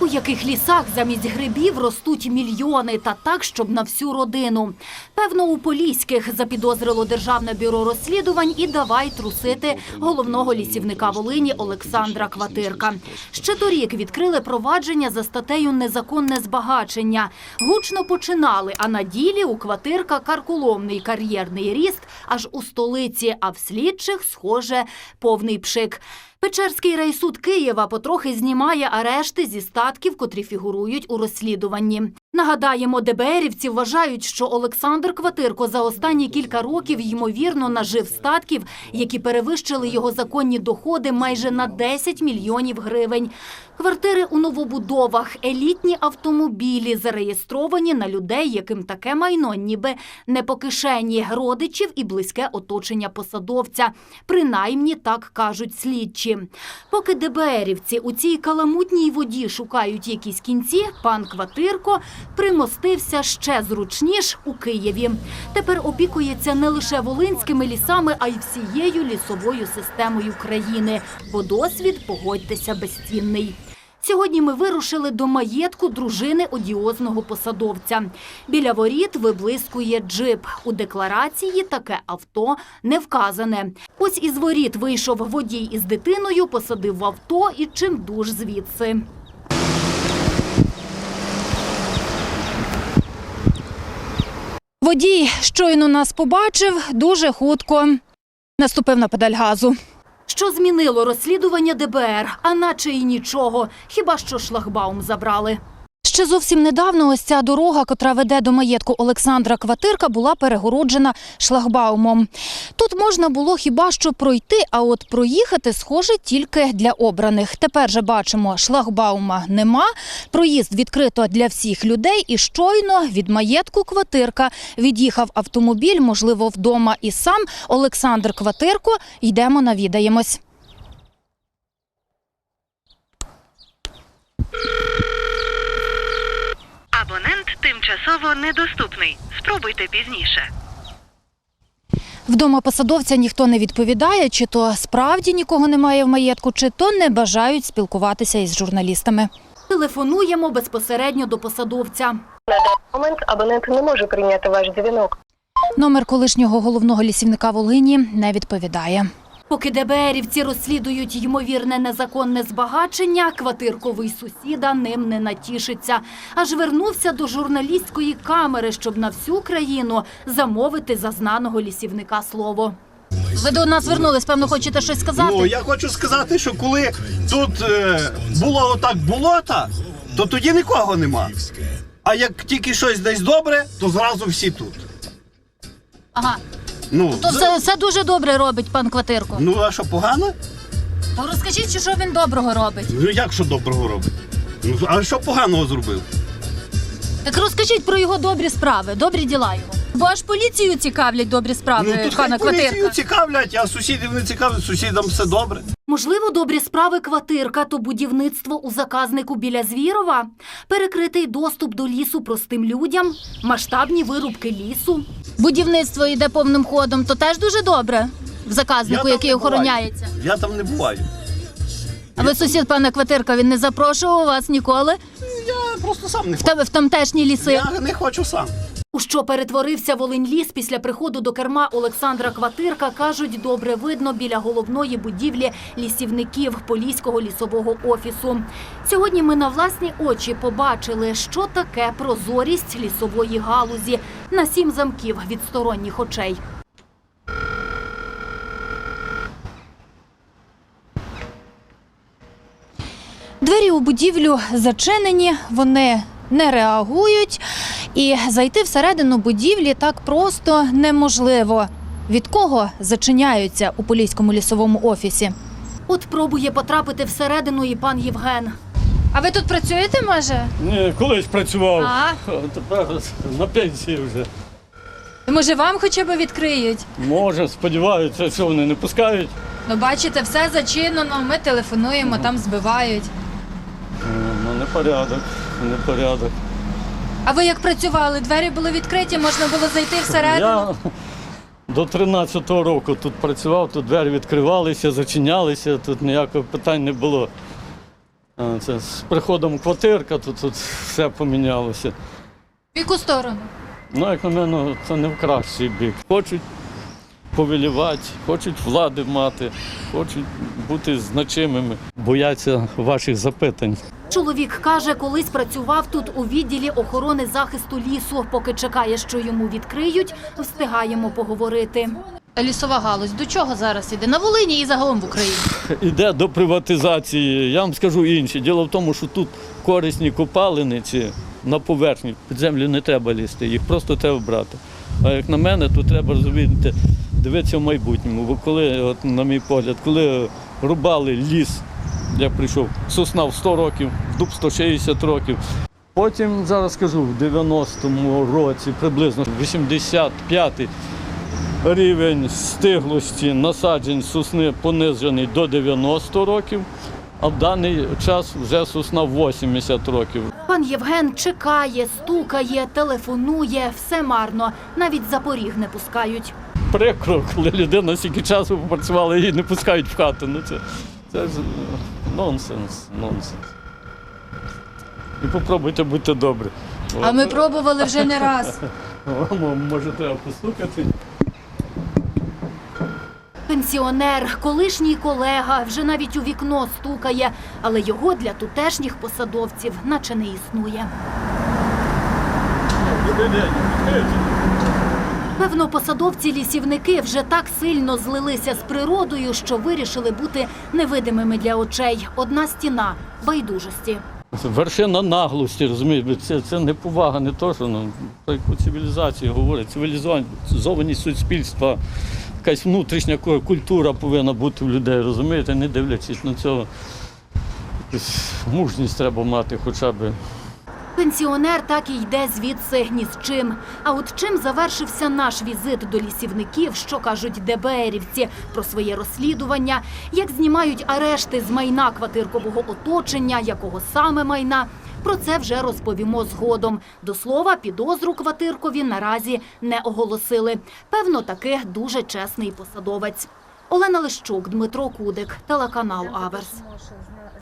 У яких лісах замість грибів ростуть мільйони та так, щоб на всю родину. Певно, у Поліських запідозрило Державне бюро розслідувань і давай трусити головного лісівника Волині Олександра Кватирка. Ще торік відкрили провадження за статтею Незаконне збагачення. Гучно починали, а на ділі у Кватирка карколомний кар'єрний ріст аж у столиці, а в слідчих, схоже, повний пшик. Печерський райсуд Києва потрохи знімає арешти зі статків, котрі фігурують у розслідуванні. Нагадаємо, ДБРівці вважають, що Олександр Кватирко за останні кілька років ймовірно нажив статків, які перевищили його законні доходи майже на 10 мільйонів гривень. Квартири у новобудовах, елітні автомобілі зареєстровані на людей, яким таке майно ніби не по кишені, родичів і близьке оточення посадовця. Принаймні так кажуть слідчі. Поки ДБРівці у цій каламутній воді шукають якісь кінці, пан Кватирко примостився ще зручніш у Києві. Тепер опікується не лише волинськими лісами, а й всією лісовою системою країни. Бо досвід, погодьтеся, безцінний. Сьогодні ми вирушили до маєтку дружини одіозного посадовця. Біля воріт виблискує джип. У декларації таке авто не вказане. Ось із воріт вийшов водій із дитиною, посадив в авто і чимдуж звідси. Водій щойно нас побачив дуже хутко. Наступив на педаль газу. Що змінило розслідування ДБР, а наче й нічого, хіба що шлагбаум забрали. Ще зовсім недавно ось ця дорога, котра веде до маєтку Олександра Кватирка, була перегороджена шлагбаумом. Тут можна було хіба що пройти, а от проїхати, схоже, тільки для обраних. Тепер же бачимо, шлагбаума нема, проїзд відкрито для всіх людей і щойно від маєтку Кватирка від'їхав автомобіль, можливо, вдома і сам Олександр Кватирко. Йдемо навідаємось. Абонент тимчасово недоступний. Спробуйте пізніше. Вдома посадовця ніхто не відповідає, чи то справді нікого немає в маєтку, чи то не бажають спілкуватися із журналістами. Телефонуємо безпосередньо до посадовця. На даний момент абонент не може прийняти ваш дзвінок. Номер колишнього головного лісівника Волині не відповідає. Поки ДБРівці розслідують ймовірне незаконне збагачення, квартирковий сусіда ним не натішиться. Аж вернувся до журналістської камери, щоб на всю країну замовити зазнаного лісівника слово. Ви до нас звернулись, певно, хочете щось сказати? Ну, я хочу сказати, що коли тут е, було отак болота, то тоді нікого нема. А як тільки щось десь добре, то зразу всі тут. Ага, Ну, то з- все, все дуже добре робить пан Квартирко. ну а що погано? То розкажіть, що він доброго робить. Ну як що доброго робить? Ну, а що поганого зробив? Так розкажіть про його добрі справи, добрі діла його. Бо аж поліцію цікавлять добрі справи ну тут пана хай поліцію Квартирка. цікавлять, а сусідів не цікавлять, сусідам все добре. Можливо, добрі справи Квартирка то будівництво у заказнику біля Звірова, перекритий доступ до лісу простим людям, масштабні вирубки лісу. Будівництво йде повним ходом, то теж дуже добре в заказнику, який охороняється. Я там не буваю. А ви сусід пана Квартирка, він не запрошував вас ніколи Я просто сам не в хочу. тебе в тамтешні ліси. Я не хочу сам. У що перетворився Волинь-ліс після приходу до керма Олександра Кватирка, кажуть, добре видно біля головної будівлі лісівників Поліського лісового офісу. Сьогодні ми на власні очі побачили, що таке прозорість лісової галузі на сім замків від сторонніх очей. Двері у будівлю зачинені, вони не реагують, і зайти всередину будівлі так просто неможливо. Від кого зачиняються у поліському лісовому офісі? От пробує потрапити всередину і пан Євген. А ви тут працюєте, може? Ні, колись працював, А? а тепер на пенсії вже. Може, вам хоча б відкриють? Може, сподіваються, що вони не пускають. Ну, бачите, все зачинено. Ми телефонуємо, там збивають. Ну, непорядок, непорядок. А ви як працювали? Двері були відкриті, можна було зайти Я до 13-го року тут працював, тут двері відкривалися, зачинялися, тут ніякого питань не було. Це з приходом квартирка, то тут все помінялося. В яку сторону? Ну, як на мене, це не в кращий бік. Хочуть повелівати, хочуть влади мати, хочуть бути значимими, бояться ваших запитань. Чоловік каже, колись працював тут у відділі охорони захисту лісу. Поки чекає, що йому відкриють, встигаємо поговорити. Лісова галузь до чого зараз іде на Волині і загалом в Україні? Іде до приватизації. Я вам скажу інше. Діло в тому, що тут корисні копалини ці на поверхні. Під землю не треба лізти, їх просто треба брати. А як на мене, то треба розуміти, дивитися в майбутньому. Бо коли, от, на мій погляд, коли рубали ліс, я прийшов, сосна в 100 років, дуб 160 років. Потім, зараз скажу, в 90-му році, приблизно 85-й рівень стиглості насаджень сосни понижений до 90 років, а в даний час вже сосна 80 років. Пан Євген чекає, стукає, телефонує, все марно. Навіть за поріг не пускають. Прикро, коли людина стільки часу попрацювала, її не пускають в хату. Ну це, це ж нонсенс, нонсенс. І попробуйте бути добрі. А ми пробували вже не раз. Може, треба постукати. Пенсіонер, колишній колега, вже навіть у вікно стукає, але його для тутешніх посадовців наче не існує. Добрий день. Певно, посадовці-лісівники вже так сильно злилися з природою, що вирішили бути невидимими для очей. Одна стіна байдужості. Вершина наглості, розумієте, це, це не повага, не то, що ну, про цивілізацію говорять, цивілізованість суспільства, якась внутрішня культура повинна бути в людей, розумієте, не дивлячись на цього. Мужність треба мати хоча б. Пенсіонер так і йде звідси ні з чим. А от чим завершився наш візит до лісівників, що кажуть ДБРівці про своє розслідування, як знімають арешти з майна квартиркового оточення, якого саме майна. Про це вже розповімо згодом. До слова, підозру квартиркові наразі не оголосили. Певно, таки дуже чесний посадовець. Олена Лищук, Дмитро Кудик, телеканал Аверс.